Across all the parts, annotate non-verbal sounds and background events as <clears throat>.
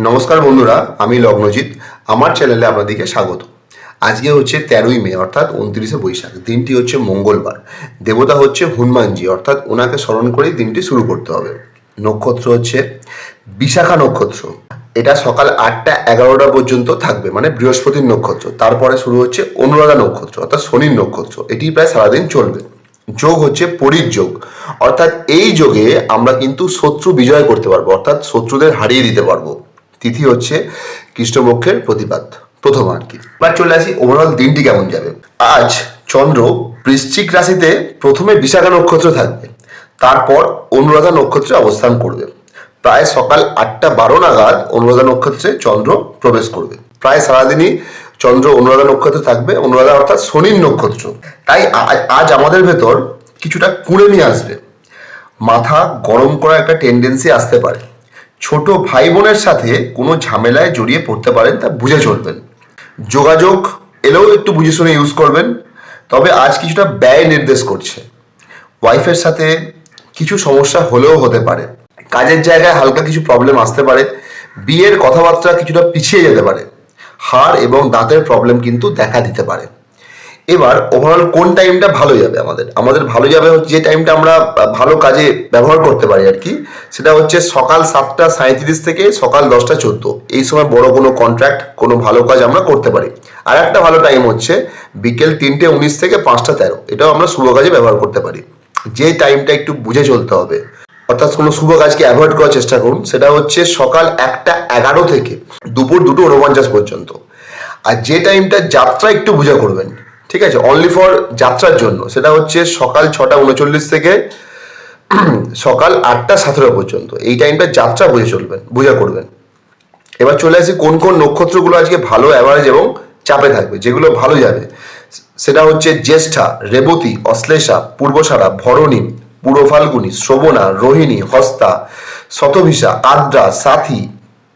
নমস্কার বন্ধুরা, আমি লগ্নজিৎ। আমার চ্যানেলে আপনাদেরকে স্বাগত। আজকে হচ্ছে তেরোই মে, অর্থাৎ উনত্রিশে বৈশাখ। দিনটি হচ্ছে মঙ্গলবার। দেবতা হচ্ছে হনুমানজি, অর্থাৎ ওনাকে স্মরণ করেই দিনটি শুরু করতে হবে। নক্ষত্র হচ্ছে বিশাখা নক্ষত্র। এটা সকাল আটটা এগারোটা পর্যন্ত থাকবে মানে বৃহস্পতির নক্ষত্র। তারপরে শুরু হচ্ছে অনুরাধা নক্ষত্র, অর্থাৎ শনির নক্ষত্র। এটি প্রায় সারাদিন চলবে। যোগ হচ্ছে পরির যোগ। অর্থাৎ এই যোগে আমরা কিন্তু শত্রু বিজয় করতে পারব, অর্থাৎ শত্রুদের হারিয়ে দিতে পারব। তিথি হচ্ছে কৃষ্ণপক্ষের প্রতিপাদ, প্রথম আর কি। এবার চলে আসি ওভারঅল দিনটি কেমন যাবে? আজ চন্দ্র বৃশ্চিক রাশিতে প্রথমে বিশাখা নক্ষত্র থাকবে, তারপর অনুরাধা নক্ষত্রে অবস্থান করবে। প্রায় সকাল আটটা বারো নাগাদ অনুরাধা নক্ষত্রে চন্দ্র প্রবেশ করবে। প্রায় সারাদিনই চন্দ্র অনুরাধা নক্ষত্রে থাকবে, অনুরাধা অর্থাৎ শনির নক্ষত্র। তাই আজ- আমাদের ভেতর কিছুটা কুড়ে নিয়ে আসবে। মাথা গরম করার একটা টেন্ডেন্সি আসতে পারে। ছোট ভাই বোনের সাথে কোনো ঝামেলায় জড়িয়ে পড়তে পারেন তা বুঝে চলবেন। যোগাযোগ এলেও একটু বুঝে শুনে ইউজ করবেন। তবে আজ কিছুটা ব্যয় নির্দেশ করছে। ওয়াইফের সাথে কিছু সমস্যা হলেও হতে পারে। কাজের জায়গায় হালকা কিছু প্রবলেম আসতে পারে। বিয়ের কথাবার্তা কিছুটা পিছিয়ে যেতে পারে। হাড় এবং দাঁতের প্রবলেম কিন্তু দেখা দিতে পারে। এবার ওভারঅল কোন টাইমটা ভালো যাবে আমাদের? আমাদের ভালো যাবে হচ্ছে যে টাইমটা আমরা ভালো কাজে ব্যবহার করতে পারি আর কি, সেটা হচ্ছে সকাল সাতটা সাঁত্রিশ থেকে সকাল দশটা চোদ্দ। এই সময় বড় কোনো কন্ট্রাক্ট কোনো ভালো কাজ আমরা করতে পারি। আর একটা ভালো টাইম হচ্ছে বিকেল তিনটে উনিশ থেকে পাঁচটা তেরো। এটাও আমরা শুভ কাজে ব্যবহার করতে পারি। যে টাইমটা একটু বুঝে চলতে হবে। অর্থাৎ কোনো শুভ কাজকে অ্যাভয়েড করার চেষ্টা করুন। সেটা হচ্ছে সকাল একটা এগারো থেকে দুপুর দুটো উনপঞ্চাশ পর্যন্ত। আর যে টাইমটা যাত্রা একটু বুঝে করবেন ঠিক আছে? অনলি ফর যাত্রার জন্য। সেটা হচ্ছে সকাল ছটা উনচল্লিশ থেকে <clears throat> সকাল আটটা সতেরো পর্যন্ত। এই টাইমটা যাত্রা বুঝে চলবেন, বুঝে করবেন। এবার চলে আসি কোন কোন নক্ষত্রগুলো আজকে ভালো অ্যাভারেজ এবং চাপে থাকবে, যেগুলো ভালো যাবে। সেটা হচ্ছে জ্যেষ্ঠা, রেবতী, অশ্লেষা, পূর্বসারা, ভরণী পূর্ব ফাল্গুনি, শ্রবণা, রোহিণী, হস্তা, শতভিসা, আদ্রা, সাথী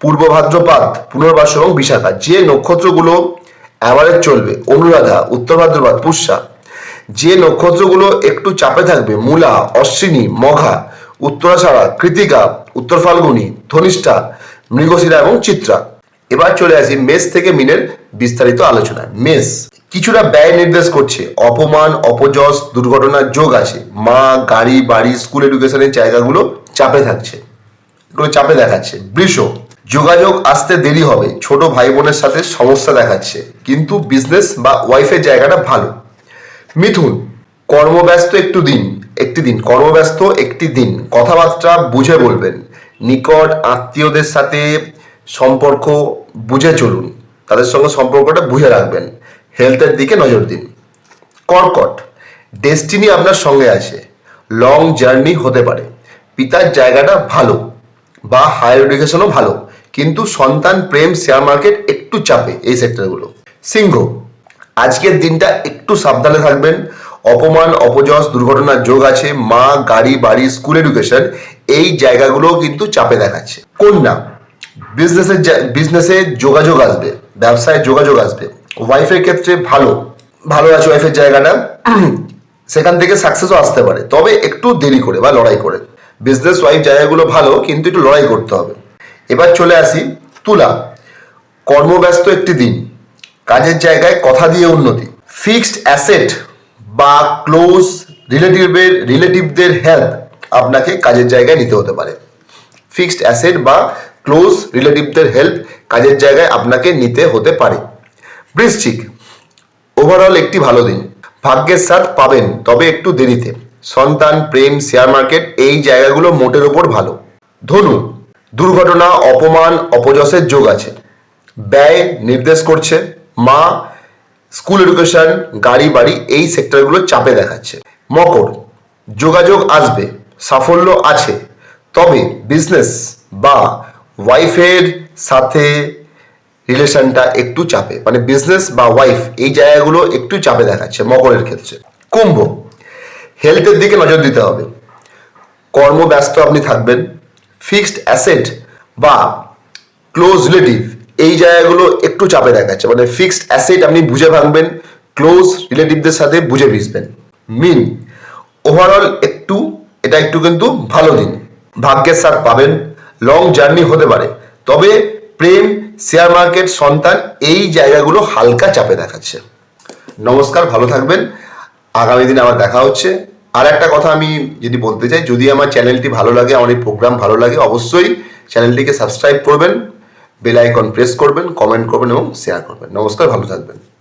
পূর্ব ভাদ্রপাদ পুনর্বাস এবং বিশাখা। যে নক্ষত্রগুলো অ্যাভারেজ চলবে। অনুরাধা উত্তর ভাদ্রপাদ পুষ্যা যে নক্ষত্রগুলো একটু চাপে থাকবে, মূলা, অশ্বিনী, মঘা উত্তরাষাঢ়া কৃতিকা, উত্তর ফাল্গুনী, ধনিষ্ঠা, মৃগশিরা এবং চিত্রা। এবার চলে আসি মেষ থেকে মিনের বিস্তারিত আলোচনা মেষ কিছুটা ব্যয় নির্দেশ করছে। অপমান, অপযশ, দুর্ঘটনার যোগ আছে। মা, গাড়ি, বাড়ি স্কুল এডুকেশনের জায়গাগুলো চাপে থাকছে। চাপে দেখাচ্ছে। বৃষ যোগাযোগ আসতে দেরি হবে। ছোট ভাই বোনের সাথে সমস্যা দেখাচ্ছে। কিন্তু বিজনেস বা ওয়াইফের জায়গাটা ভালো। মিথুন, কর্মব্যস্ত একটু দিন। একটি দিন, কর্মব্যস্ত একটি দিন। কথাবার্তা বুঝে বলবেন। নিকট আত্মীয়দের সাথে সম্পর্ক বুঝে চলুন। তাদের সঙ্গে সম্পর্কটা বুঝে রাখবেন। হেলথের দিকে নজর দিন। কর্কট ডেস্টিনি আপনার সঙ্গে আছে। লং জার্নি হতে পারে। পিতার জায়গাটা ভালো। বা হায়ার এডুকেশনও ভালো। কিন্তু সন্তান প্রেম শেয়ার মার্কেট একটু চাপে এই সেক্টরগুলো সিংহ আজকের দিনটা একটু সাবধানে থাকবেন। অপমান অপযশ দুর্ঘটনার যোগ আছে মা গাড়ি বাড়ি স্কুল এডুকেশন এই জায়গাগুলো কিন্তু চাপে দেখাচ্ছে। কন্যা বিজনেসের বিজনেসে যোগাযোগ আসবে ব্যবসায় যোগাযোগ আসবে। ওয়াইফের ক্ষেত্রে ভালো ভালো আছে ওয়াইফের জায়গাটা। সেখান থেকে সাকসেসও আসতে পারে। তবে একটু দেরি করে বা লড়াই করে। বিজনেস ওয়াইফ জায়গাগুলো ভালো, কিন্তু একটু লড়াই করতে হবে। এবার চলে আসি তুলা। কর্মব্যস্ত একটি দিন। কাজের জায়গায় কথা দিয়ে উন্নতি। ফিক্সড অ্যাসেট বা ক্লোজ রিলেটিভের রিলেটিভদের হেল্প আপনাকে কাজের জায়গায় নিতে হতে পারে। ফিক্সড অ্যাসেট বা ক্লোজ রিলেটিভদের হেল্প কাজের জায়গায় আপনাকে নিতে হতে পারে। বৃশ্চিক। ওভারঅল একটি ভালো দিন। ভাগ্যের সাথ পাবেন, তবে একটু দেরিতে। সন্তান, প্রেম শেয়ার মার্কেট এই জায়গাগুলো মোটের ওপর ভালো। ধনু দুর্ঘটনা, অপমান, অপযশের যোগ আছে। ব্যয় নির্দেশ করছে। মা স্কুল এডুকেশন গাড়ি, বাড়ি এই সেক্টরগুলো চাপে দেখাচ্ছে। মকর, যোগাযোগ আসবে, সাফল্য আছে। তবে বিজনেস বা ওয়াইফের সাথে রিলেশনটা একটু চাপে। মানে বিজনেস বা ওয়াইফ এই জায়গাগুলো একটু চাপে দেখাচ্ছে মকরের ক্ষেত্রে। কুম্ভ হেলথের দিকে নজর দিতে হবে। কর্মব্যস্ত আপনি থাকবেন ফিক্সড অ্যাসেট বা ক্লোজ রিলেটিভ এই জায়গাগুলো একটু চাপে দেখাচ্ছে। মানে ফিক্সড অ্যাসেট আপনি বুঝে ভাঙবেন ক্লোজ রিলেটিভদের সাথে বুঝে মিশবেন মিন ওভারঅল একটু, এটা একটু কিন্তু ভালো দিন। ভাগ্যের সাথ পাবেন লং জার্নি হতে পারে। তবে প্রেম শেয়ার মার্কেট সন্তান এই জায়গাগুলো হালকা চাপে দেখাচ্ছে। নমস্কার, ভালো থাকবেন। আগামী দিনে আবার দেখা হচ্ছে। আর একটা কথা আমি যদি বলতে চাই, যদি আমার চ্যানেলটি ভালো লাগে, আমার এই প্রোগ্রাম ভালো লাগে, অবশ্যই চ্যানেলটিকে সাবস্ক্রাইব করবেন বেল আইকন প্রেস করবেন কমেন্ট করবেন এবং শেয়ার করবেন। নমস্কার, ভালো থাকবেন।